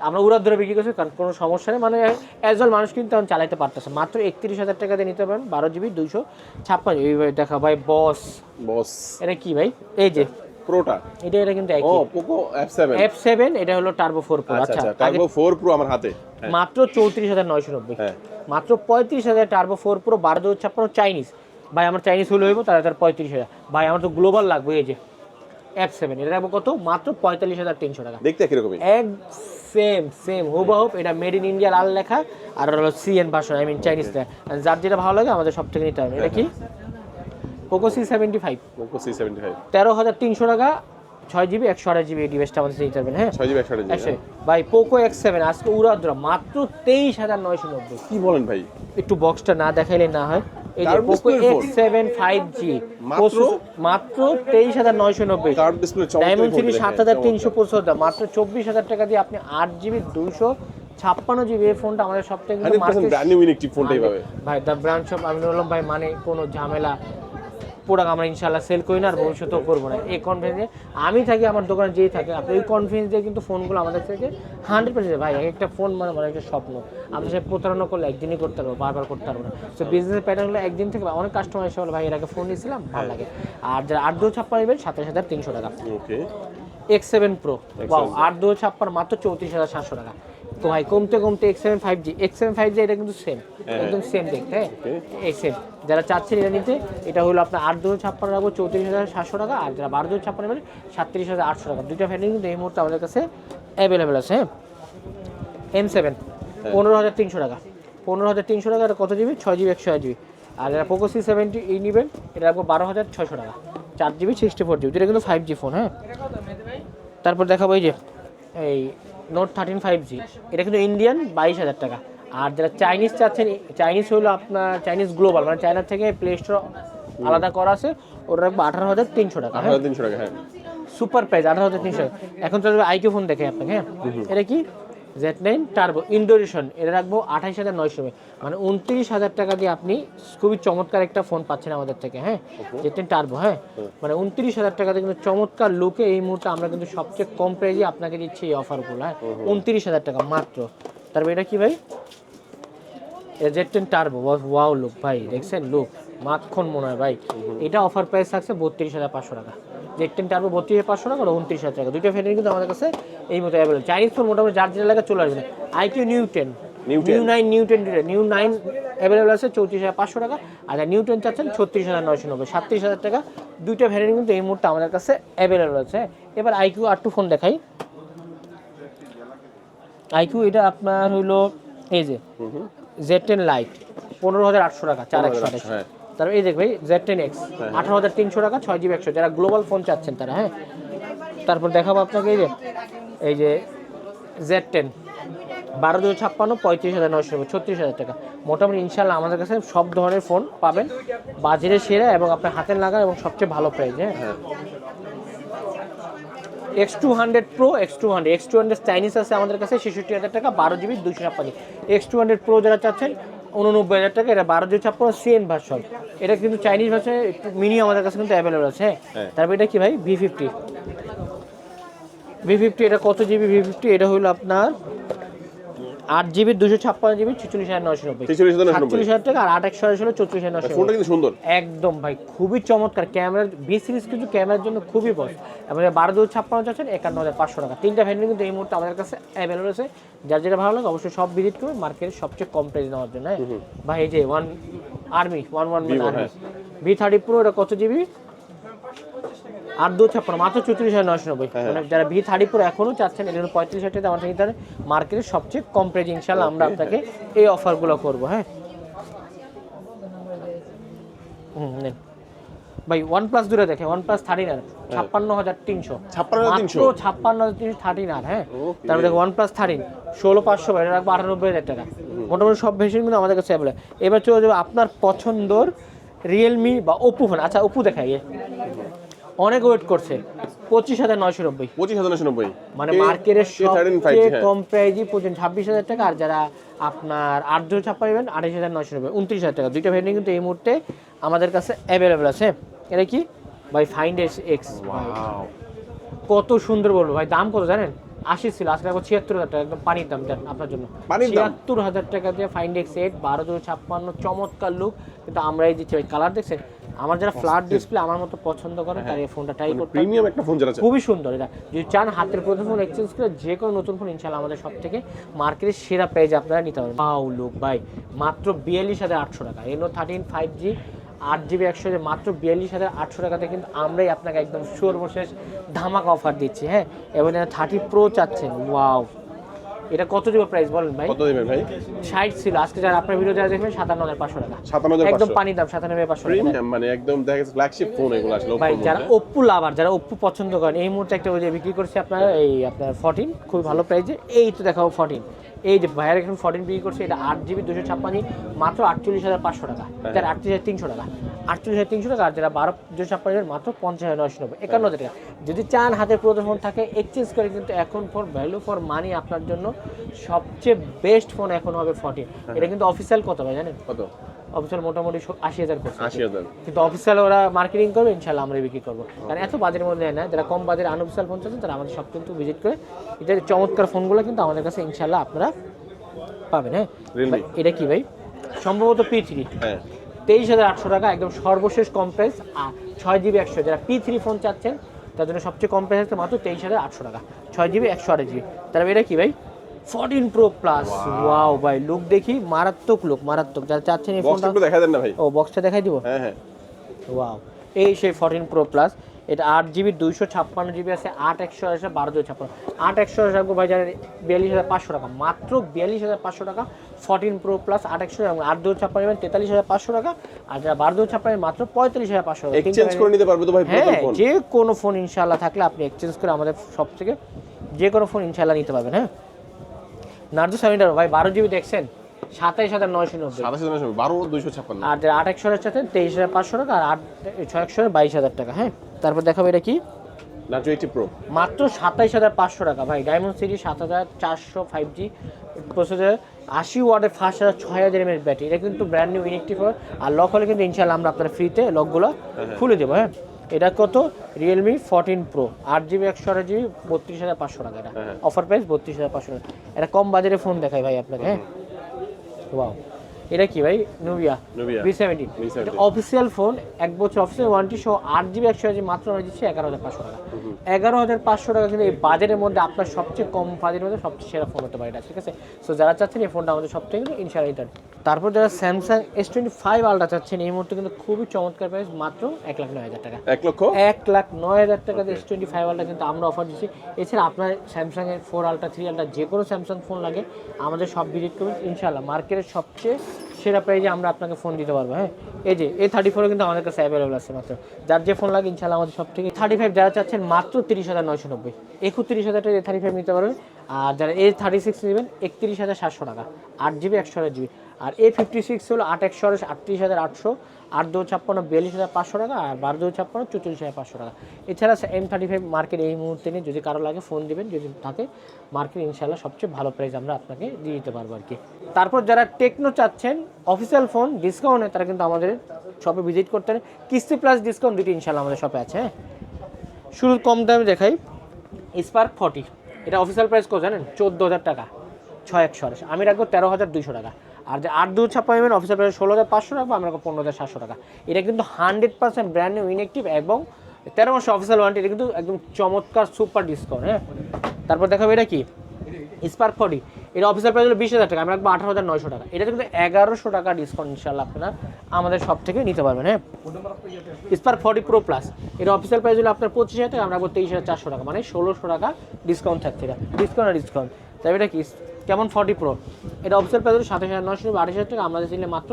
আমরা উড়ার ধরে বিক্রি করছি কারণ কোনো সমস্যা নেই। মানে অ্যাজ ওয়েল মানুষ কিন্তু এখন চালাতে পারতেছে। মাত্র একত্রিশ হাজার টাকা দিয়ে নিতে পারেন বারো জিবি দুইশো ছাপ্পান্ন। ভাই দেখা ভাই বস বস এটা কি ভাই? এই যে প্রোটা এটা এটা কিন্তু ও Poco F seven F seven এটা হলো টার্বো ফোর প্রো আচ্ছা টার্বো ফোর প্রো আমার হাতে। হ্যাঁ, মাত্র চৌত্রিশ হাজার নয়শো নব্বই। হ্যাঁ। মাত্র পঁয়ত্রিশ হাজার টার্বো ফোর প্রো বারো দু ছাপ্পান্ন চাইনিজ ভাই আমার চাইনিজ হলে হইব তাহলে তার পঁয়ত্রিশ হাজার। ভাই আমার তো গ্লোবাল লাগবে এই যে এফ সেভেন এটা রাখব কত? মাত্র পঁয়তাল্লিশ হাজার তিনশো টাকা। দেখতে কিরকমই এক সেম সেম হুবাহুব এটা মেড ইন ইন্ডিয়া লাল লেখা আর হলো সিএন ভাষণ আই মিন চাইনিজ যার যেটা ভালো লাগে আমাদের সব থেকে নিতে হবে। এটা কি? Poco C seventy five Poco C seventy five তেরো হাজার তিনশো টাকা ছয় জিবি একশো আঠাশ জিবি এই ডিভাইসটা আমাদের নিতে পারবেন হ্যাঁ? ছয় জিবি একশো আঠাশ জিবি ভাই পোকো এক্স সেভেন আজকে উড়াদ্রা মাত্র তেইশ হাজার নয়শো নব্বই। কি বলেন ভাই? একটু বক্সটা না দেখাইলে না হয়। এই যে Poco X seven five G মাত্র? তেইশ হাজার নয়শো নব্বই। ডায়মন্ড থ্রি সাত হাজার তিনশো পঁচাত্তর মাত্র চব্বিশ হাজার টাকা দিয়ে আপনি আট জিবি দুইশো ছাপ্পান্ন জিবি এই ফোনটা আমাদের সব থেকে ব্র্যান্ড ভাই দ্য ব্রাঞ্চ অফ আমি বললাম ভাই মানে কোনো ঝামেলা প্রোডাক্ট আমরা ইনশাল্লাহ সেল করি না আর ভবিষ্যতেও করব না। এই কনফিডেন্সে আমি থাকি আমার দোকানে যেই থাকে আপনি ওই কনফিডেন্স দিয়ে কিন্তু ফোনগুলো আমাদের থেকে হান্ড্রেড পার্সেন্ট ভাই এক একটা ফোন মানে মানে একটা স্বপ্ন। আপনি সে প্রতারণা করলে একদিনই করতে পারব বারবার করতে পারব না। তো বিজনেস প্যাটার্ন হলো একদিন থেকে অনেক কাস্টমার এসে বলে ভাই এর আগে ফোন নিয়েছিলাম ভালো লাগে। আর যারা আট দু ছাপ্পান্ন নেবেন সাতাশ হাজার তিনশো টাকা। ওকে এক্স সেভেন প্রো আট দু ছাপ্পান্ন মাত্র চৌত্রিশ হাজার সাতশো টাকা। তো ভাই কমতে কমতে X seven five G X seven five G এটা কিন্তু সেম একদম সেম দেখতে হ্যাঁ? এই সেম যারা চাচ্ছেন এটা নিতে এটা হলো আপনার আট দু ছাপ্পান্ন রাখব চৌত্রিশ হাজার সাতশো টাকা আর যারা বারো দু ছাপ্পান্ন নেবেন সাতত্রিশ হাজার আটশো টাকা। দুইটা ফ্যান কিন্তু এই মুহূর্তে আমাদের কাছে অ্যাভেলেবেল আছে হ্যাঁ? এম সেভেন পনেরো হাজার তিনশো টাকা। পনেরো হাজার তিনশো টাকা এটা কত জিবি ছয় জিবি একশো জিবি আর যারা পোকো সি সেভেন্টি এই নেবেন এটা রাখব বারো হাজার ছয়শো টাকা। চার জিবি সিক্সটি ফোর জিবি যেটা কিন্তু ফাইভ জি ফোন হ্যাঁ? তারপর দেখাবো এই যে এই নোট থার্টিন ফাইভ জি এটা কিন্তু ইন্ডিয়ান বাইশ হাজার টাকা। আর যারা চাইনিজ চাচ্ছেন চাইনিজ হলো আপনার চাইনিজ গ্লোবাল মানে চায়না থেকে প্লে স্টোর আলাদা করা আছে ওটা রাখব আঠারো হাজার তিনশো টাকা হ্যাঁ? হাজার তিনশো টাকা হ্যাঁ। সুপার প্রাইস আঠারো হাজার তিনশো এখন চলবে আইকিউ ফোন দেখে আপনাকে হ্যাঁ? এটা কি? জেড নাইন টার্বো ইন্ডোরেশন এটা রাখব আঠাইশ হাজার নয়শো। মানে উনত্রিশ হাজার টাকা দিয়ে আপনি খুবই চমৎকার একটা ফোন পাচ্ছেন আমাদের থেকে হ্যাঁ? জেড নাইন টার্বো হ্যাঁ? মানে উনত্রিশ হাজার টাকাতে কিন্তু চমৎকার লুকে এই মুহূর্তে আমরা কিন্তু সবচেয়ে কম প্রাইজে আপনাকে দিচ্ছি এই অফারগুলো হ্যাঁ? উনত্রিশ হাজার টাকা মাত্র। তারপর এটা কি ভাই? Z ten turbo wow look ভাই দেখছেন? লুক মাখন মনে হয় ভাই। এটা অফার প্রাইস থাকছে বত্রিশ হাজার পাঁচশো টাকা। জেড টেন টার্বো বত্রিশ হাজার পাঁচশো টাকা উনত্রিশ হাজার টাকা। দুটো ফ্যানের কিন্তু আমাদের কাছে এই মতো অ্যাভেলেবল চাইনিজ ফোন মোটামুটি যার যেটা লাগে চলে আসবে। IQOO new ten new nine new ten new nine available আছে চৌত্রিশ হাজার পাঁচশো টাকা। আর নিউ টেন চাচ্ছেন ছত্রিশ হাজার নয়শো নব্বই। সাতত্রিশ হাজার টাকা। দুইটা ভ্যারিয়েন্ট কিন্তু এই মুহূর্তে আমাদের কাছে অ্যাভেলেবল আছে। এবার আইকিউ আর টু ফোন দেখাই। আইকিউ এটা আপনার হইল এই যে জেড টেন লাইট পনেরো হাজার আটশো টাকা চার একশো আঠাশ। হ্যাঁ। তারপর এই দেখ ভাই জেড টেন এক্স আঠারো হাজার তিনশো টাকা ছয় জিবি একশো। যারা গ্লোবাল ফোন চাচ্ছেন তারা হ্যাঁ। তারপর দেখাবো আপনাকে এই যে এই যে জেড টেন বারো দুই ছাপ্পান্ন পঁয়ত্রিশ হাজার নয়শো ছত্রিশ হাজার টাকা। মোটামুটি ইনশাল্লাহ আমাদের কাছে সব ধরনের ফোন পাবেন। বাজারে সেরা এবং আপনার হাতের লাগা এবং সবচেয়ে ভালো প্রাইস হ্যাঁ? X two hundred pro X two hundred X two hundred Chinese আছে আমাদের কাছে ছেষট্টি হাজার টাকা বারো জিবি দুশো ছাপ্পান্ন। এক্স টু হান্ড্রেড প্রো যারা চাচ্ছেন উননব্বই হাজার টাকা এটা বারো জিবি ছাপ্পান্ন সিএন ভার্সন এটা কিন্তু চাইনিজ ভার্সন একটু মিনি আমাদের কাছে কিন্তু অ্যাভেলেবল আছে হ্যাঁ? হ্যাঁ। তারপর এটা কি ভাই? ভি ফিফটি ভি ফিফটি এটা কত জিবি ভি ফিফটি এটা হলো আপনার আট জিবি দুশো ছাপ্পান্ন জিবি ছেচল্লিশ হাজার নয়শো নব্বই। হাজার সাতচল্লিশ হাজার টাকা আর আট একশো হলো চৌত্রিশ হাজার নয়শো ফোনটা কিন্তু সুন্দর। একদম ভাই খুবই চমৎকার। ক্যামেরার বি সিরিজ কিন্তু ক্যামেরার জন্য খুবই বস এবং বারো দু ছাপ্পান্ন চাচ্ছেন একান্ন হাজার পাঁচশো টাকা। তিনটা ভ্যারিয়েন্ট কিন্তু এই মুহূর্তে আমাদের কাছে অ্যাভেলেবল আছে যার যেটা ভালো লাগে অবশ্যই সব ভিজিট করবে মার্কেটের সবচেয়ে কম প্রাইস নেওয়ার জন্য হ্যাঁ? ভাই এই যে ওয়ান আর্মি ওয়ান ওয়ান আর্মি। ভি থার্টি প্রো এটা কত জিবি আট দু ছাপ্পান্ন মাত্র চৌত্রিশ হাজার নয়শো নব্বই। হ্যাঁ। মানে যারা ভি থার্টি প্রো এখনও চাচ্ছেন এটা পঁয়ত্রিশ হাজার টাকা আমাদের নিতে মার্কেটের সবচেয়ে কম প্রাইস ইনশাল্লাহ আমরা আপনাকে এই অফারগুলো করব হ্যাঁ। হুম নেন। ভাই ওয়ান প্লাস দূরে দেখে ওয়ান প্লাস থার্টিন আর ছাপ্পান্ন হাজার তিনশো। 56,300 মাত্র ছাপ্পান্ন হাজার তিনশো থার্টিন আর হ্যাঁ. তারপরে ওয়ান প্লাস থার্টিন ষোলো পাঁচশো এটা রাখব আটানব্বই হাজার টাকা। মোটামুটি সব ভেষণ কিন্তু আমাদের কাছে অ্যাভেলেবল এবার চলে যাবে আপনার পছন্দর রিয়েলমি বা ওপো ফোন আচ্ছা ওপো দেখাই। অনেক ওয়েট করছে। পঁচিশ হাজার নয়শো নব্বই। পঁচিশ হাজার নয়শো নব্বই। মানে মার্কেটের সবচেয়ে হ্যাঁ। কম প্রাইজই পর্যন্ত ছাব্বিশ হাজার টাকা আর যারা আপনার আট দুই ছাপ্পা নেবেন আঠাশ হাজার নয়শো নব্বই উনত্রিশ হাজার টাকা। দুইটা ভেরিয়েন্ট কিন্তু এই মুহূর্তে আমাদের কাছে অ্যাভেলেবেল আছে। এটা কি? ভাই ফাইন্ড এক্স এক্স কত সুন্দর বলব। ভাই দাম কত জানেন? আশি ছিল আজকে রাখব ছিয়াত্তর হাজার টাকা একদম পানির দাম দেন আপনার জন্য। ছিয়াত্তর হাজার টাকা দিয়ে ফাইন্ড এক্স এইট বারো দুই ছাপ্পান্ন চমৎকার লুক কিন্তু আমরাই দিচ্ছি ভাই কালার দেখছেন আমার যারা ফ্ল্যাট ডিসপ্লে আমার মতো পছন্দ করে তার এই ফোনটা ট্রাই করতে প্রিমিয়াম একটা ফোন যারা খুবই সুন্দর এটা। যদি চান হাতের প্রথম ফোন এক্সচেঞ্জ করে যে কোনো নতুন ফোন ইনশাল্লাহ আমাদের সব থেকে মার্কেটের সেরা প্রাইজ আপনারা নিতে পারবেন। পাও লুক ভাই মাত্র বিয়াল্লিশ হাজার আটশো টাকা। এনো থার্টিন ফাইভ জি আট জিবি একশো মাত্র বিয়াল্লিশ হাজার আটশো টাকাতে কিন্তু আমরাই আপনাকে একদম সর্বশেষ ধামাকা অফার দিচ্ছি হ্যাঁ? এবং থার্টি প্রো চাচ্ছেন ওয়াও এটা কত দিব প্রাইস বলেন ভাই? কত দিবেন ভাই? ষাট ছিল আজকে যারা আপনার ভিডিও যারা দেখবেন সাতান্ন হাজার পাঁচশো টাকা। সাতান্ন হাজার একদম পানি দাম সাতান্ন হাজার পাঁচশো টাকা। প্রিমিয়াম মানে একদম দেখা গেছে ফ্ল্যাগশিপ ফোন এগুলো আসলে ভাই যারা Oppo লাভার যারা Oppo পছন্দ করেন এই মুহূর্তে একটা ওই যে বিক্রি করছে আপনার এই আপনার 14 খুব ভালো প্রাইসে এই তো দেখাও ফোরটিন এই যে ভাইয়ার এখন ফোরটিন বিক্রি করছে এটা আট জিবি দুশো ছাপ্পান্ন মাত্র আটচল্লিশ হাজার পাঁচশো টাকা। যার আটত্রিশ হাজার তিনশো টাকা। আটচল্লিশ হাজার তিনশো টাকা আর যারা বারো দুশো ছাপ্পান্ন মাত্র পঞ্চাশ হাজার নয়শো নব্বই। একান্ন হাজার টাকা। যদি চান হাতে পুরো ফোন থাকে এক্সচেঞ্জ করে কিন্তু এখন ফর ভ্যালু ফর মানি আপনার জন্য সবচেয়ে বেস্ট ফোন এখন হবে ফোরটিন এটা কিন্তু অফিসিয়াল কত ভাই জানেন? কত? অফিসিয়াল মোটামুটি আশি হাজার করছে। আশি হাজার। কিন্তু অফিসিয়াল ওরা মার্কেটিং করবে ইনশাল্লাহ আমরা বিক্রি করব। কারণ এত বাজারের মধ্যে নেয় না যারা কম বাজারে আনঅফিসিয়াল ফোন চাচ্ছেন তারা আমাদের সব কিন্তু ভিজিট করে এটার চমৎকার ফোনগুলো কিন্তু আমাদের কাছে ইনশাল্লাহ আপনারা পাবেন হ্যাঁ? এটা কি ভাই? সম্ভবত পি থ্রি হ্যাঁ। তেইশ হাজার আটশো টাকা একদম সর্বশেষ কম প্রাইস আর ছয় জিবি একশো। যারা পি থ্রি ফোন চাচ্ছেন তার জন্য সবচেয়ে কম প্রাইস হচ্ছে মাত্র তেইশ হাজার আটশো টাকা। ছয় জিবি একশো আট জিবি তারপরে এটা কি ভাই? ফোরটিন প্রো প্লাস ওয়াও ভাই লুক দেখি মারাত্মক লুক মারাত্মক। যারা চাচ্ছেন এই ফোনটা একটু দেখা দেন না ভাই। ও বক্সটা দেখাই দিব? হ্যাঁ হ্যাঁ। ওয়াও এই সেই ফোরটিন প্রো প্লাস এটা আট জিবি দুইশো ছাপ্পান্ন জিবি আছে আট একশো আছে বারো দুই ছাপ্পান্ন। আট একশো রাখব ভাই জানেন বিয়াল্লিশ হাজার পাঁচশো টাকা। মাত্র বিয়াল্লিশ হাজার পাঁচশো টাকা ফোরটিন প্রো প্লাস আট একশো আট দুই ছাপ্পান্ন যাবেন তেতাল্লিশ হাজার পাঁচশো টাকা আর যারা বারো দুই ছাপ্পান্ন মাত্র পঁয়তাল্লিশ হাজার পাঁচশো টাকা। এক্সচেঞ্জ করে নিতে পারব তো ভাই হ্যাঁ যে কোনো ফোন ইনশাল্লাহ থাকলে আপনি এক্সচেঞ্জ করে আমাদের সব থেকে যে কোনো ফোন ইনশাল্লাহ নিতে পারবেন হ্যাঁ? নার্জো সেভেন্টার ভাই বারো জিবি দেখছেন? সাতাইশ হাজার নয়শো নব্বই। সাতাশ হাজার বারো দুইশো ছাপ্পান্ন। আর আট একশোর সাথে তেইশ হাজার পাঁচশো টাকা আর আট ছয় একশো বাইশ হাজার টাকা হ্যাঁ? তারপর দেখাবো এটা কি? Narzo eighty pro. মাত্র সাতাইশ হাজার পাঁচশো টাকা ভাই। ডায়মন্ড সিটি সাত হাজার চারশো ফাইভ জি প্রসেসর আশি ওয়ার্ডের ফার্স্ট হাজার ছয় হাজার এমএর ব্যাটারি। এটা কিন্তু ব্র্যান্ড নিউ ইনেকটিভ আর লক হলে কিন্তু ইনশাল্লাহ আমরা আপনার ফ্রিতে লকগুলো খুলে দেবো হ্যাঁ? এটা কত? রিয়েলমি ফোরটিন প্রো আট জিবি একশো আট জিবি বত্রিশ হাজার পাঁচশো টাকা এটা। হ্যাঁ। অফার প্রাইস বত্রিশ হাজার পাঁচশো টাকা। এটা কম বাজারে ফোন দেখায় ভাই আপনাকে হ্যাঁ? ওয়াও এটা কি ভাই? নুবিয়া। বি সেভেন্টি V70 এটা অফিসিয়াল ফোন এক বছর অফিসিয়াল ওয়ারেন্টি সহ আট জিবি একশো জিবি মাত্র আমরা দিচ্ছি এগারো হাজার পাঁচশো টাকা। এগারো হাজার পাঁচশো টাকা কিন্তু এই বাজারের মধ্যে আপনার সবচেয়ে কম বাজারের মধ্যে সবচেয়ে সেরা ফোন হতে পারে এটা ঠিক আছে? সো যারা চাচ্ছেন এই ফোনটা আমাদের সব থেকে কিন্তু ইনশাল্লাহ এটা তারপর যারা Samsung S twenty five ultra চাচ্ছেন এই মুহূর্তে কিন্তু খুবই চমৎকার প্রাইস মাত্র এক লাখ নয় হাজার টাকা। এক লক্ষ? এক লাখ নয় হাজার টাকা এস টোয়েন্টি ফাইভ আলটা কিন্তু আমরা অফার দিচ্ছি। এছাড়া আপনার স্যামসাং এর ফোর আলট্রা থ্রি আলট্রা যে কোনো স্যামসাং ফোন লাগে আমাদের সব ভিজিট করবেন ইনশাল্লাহ মার্কেটের সবচেয়ে সেরা প্রাইজে আমরা আপনাকে ফোন দিতে পারব হ্যাঁ? এই যে এ থার্টি ফোরও কিন্তু আমাদের কাছে অ্যাভেলেবল আছে মাত্র। যার যে ফোন লাগে ইনশাল্লাহ আমাদের সব থেকে থার্টি ফাইভ যারা চাচ্ছেন, মাত্র তিরিশ হাজার নয়শো নব্বই। একত্রিশ হাজার টাকা থার্টি ফাইভ নিতে পারবেন। আর যারা এ থার্টি সিক্স নেবেন, একত্রিশ হাজার সাতশো টাকা। আট জিবি একশো আট জিবি আর এ ফিফটি সিক্স হলো আট একশো আটত্রিশ হাজার আটশো। আট দু ছাপ্পান্ন বিয়াল্লিশ হাজার পাঁচশো টাকা আর বারো দু ছাপ্পান্ন চৌচল্লিশ হাজার পাঁচশো টাকা। এছাড়া এম থার্টি ফাইভ মার্কেট এই মুহূর্তে নেই, যদি কারও লাগে ফোন দিবেন, যদি থাকে মার্কেট ইনশাল্লাহ সবচেয়ে ভালো প্রাইস আমরা আপনাকে দিয়ে দিতে পারব আর কি তারপর যারা টেকনো চাচ্ছেন অফিসিয়াল ফোন ডিসকাউন্টে তারা কিন্তু আমাদের শপে ভিজিট করতে পারে কিস্তি প্লাস ডিসকাউন্ট দুটি ইনশাল্লাহ আমাদের শপে আছে হ্যাঁ? শুরু কম দামে দেখাই। স্পার্ক ফর্টি এটা অফিসিয়াল প্রাইস কত জানেন? চোদ্দ হাজার টাকা, ছয় একশো আমি রাখব তেরো হাজার দুইশো টাকা। আর যে আট দু ছাপ্পা নেবেন অফিসিয়াল প্রাইস ষোলো হাজার পাঁচশো রাখব আমি রাখব পনেরো হাজার সাতশো টাকা। এটা কিন্তু hundred percent brand new inactive এবং তেরো মাসে অফিসিয়াল ওয়ারেন্টি এটা কিন্তু একদম চমৎকার সুপার ডিসকাউন্ট হ্যাঁ? তারপর দেখাবো এটা কি? স্পার্ক ফর্টি এটা অফিসিয়াল প্রাইস হলো বিশ হাজার টাকা, আমি রাখব আঠারো হাজার নয়শো টাকা। এটা কিন্তু এগারোশো টাকা ডিসকাউন্ট ইনশাল্লাহ আপনারা আমাদের সব থেকে নিতে পারবেন হ্যাঁ? স্পার্ক ফর্টি প্রো প্লাস এটা অফিসিয়াল প্রাইস হলো আপনার পঁচিশ হাজার টাকা আমরা রাখব তেইশ হাজার চারশো টাকা মানে ষোলোশো টাকা ডিসকাউন্ট থাকছে এটা। ডিসকাউন্ট আর ডিসকাউন্ট তাই এটা কি? কেমন ফর্টি প্রো এটা অফিসিয়াল প্রাইস সাতাশ হাজার নশো আঠাশ হাজার টাকা। আমাদের ছিল মাত্র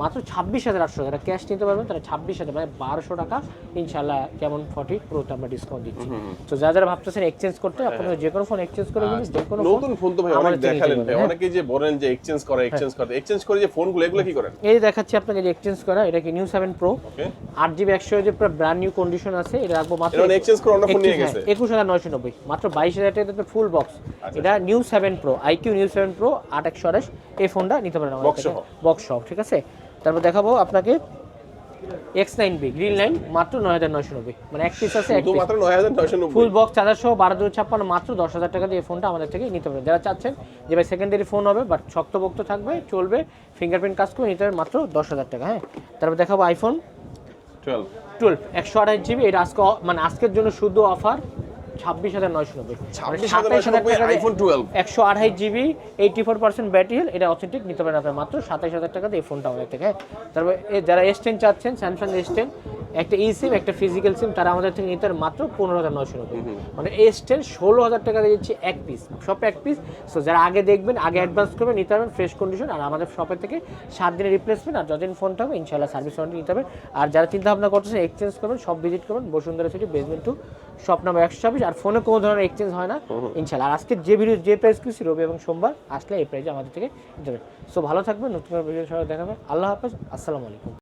মাত্র ছাব্বিশ হাজার আটশো টাকা ক্যাশ নিতে পারবেন তারা ছাব্বিশ হাজার মানে বারোশো টাকা ইনশাল্লাহ কেমন ফর্টি প্রোতে আমরা ডিসকাউন্ট দিচ্ছি। তো যারা যারা ভাবতেছেন এক্সচেঞ্জ করতে আপনাদের যে কোনো ফোন এক্সচেঞ্জ করে কিন্তু যে কোনো নতুন ফোন তো ভাই অনেক আমাদের দেখালেন ভাই। হ্যাঁ। অনেকেই যে বলেন যে এক্সচেঞ্জ করে এক্সচেঞ্জ করে এক্সচেঞ্জ করে যে ফোনগুলো এগুলো কি করেন? এই দেখাচ্ছি আপনাকে যে এক্সচেঞ্জ করা এটা কি নিউ সেভেন প্রো ওকে আট জিবি একশো যে পুরো ব্র্যান্ড নিউ কন্ডিশন আছে এটা রাখব মাত্র এটা এক্সচেঞ্জ করে অন্য ফোন নিয়ে গেছে। হ্যাঁ, একুশ হাজার নয়শো নব্বই মাত্র বাইশ হাজার টাকা ফুল বক্স এটা new seven pro iQOO new seven pro আট একশো আঠাশ এই ফোনটা নিতে পারেন সহ। বক্স সহ ঠিক আছে? তারপর দেখাবো আপনাকে X nine B green line মাত্র নয় হাজার নয়শো নব্বই। মানে এক পিস আছে piece। নয় হাজার নয়শো ফুল বক্স চার্জার সহ বারো দু ছাপ্পান্ন মাত্র দশ হাজার টাকা দিয়ে ফোনটা আমাদের থেকে নিতে পারেন যারা চাচ্ছেন যে ভাই সেকেন্ডারি ফোন হবে বাট শক্তপোক্ত থাকবে চলবে ফিঙ্গারপ্রিন্ট কাজ করে নিতে পারেন মাত্র দশ হাজার টাকা হ্যাঁ? তারপর দেখাবো আইফোন টুয়েলভ টুয়েলভ একশো আঠাশ জিবি এটা আজকে মানে আজকের জন্য শুধু অফার ছাব্বিশ হাজার নয়শো নব্বই। আইফোন টুয়েলভ একশো GB eighty four percent battery এটা অথেন্টিক নিতে পারেন আপনার মাত্র সাতাশ হাজার টাকাতে এই ফোনটা আমাদের থেকে। হ্যাঁ যারা এস টেন চাচ্ছেন স্যামসাং এস টেন একটা ই সিম একটা ফিজিক্যাল সিম তারা আমাদের থেকে নিতে মাত্র পনেরো হাজার নয়শো নব্বই। মানে এস টেন ষোলো হাজার দিচ্ছি এক পিস সব এক পিস সো যারা আগে দেখবেন আগে অ্যাডভান্স করবেন নিতে পারবেন ফ্রেশ কন্ডিশন আর আমাদের শপের থেকে সাত দিনের রিপ্লেসমেন্ট আর যতদিন ফোনটা হবে ইনশাল্লাহ সার্ভিস ওয়ারেন্টি নিতে হবে। আর যারা চিন্তা ভাবনা করতেছেন এক্সচেঞ্জ করবেন সব ভিজিট করবেন Bashundhara city basement two shop number একশো ছাব্বিশ আর ফোনে কোনো ধরনের এক্সচেঞ্জ হয় না ইনশাল্লাহ। আর আজকে যে ভিডিও যে প্রাইস খুশি রবি এবং সোমবার আসলে এই প্রাইজে আমাদের থেকে নিতে সো ভালো থাকবে নতুন ভিডিও সবাই দেখাবে। আল্লাহ হাফেজ আসসালামু আলাইকুম।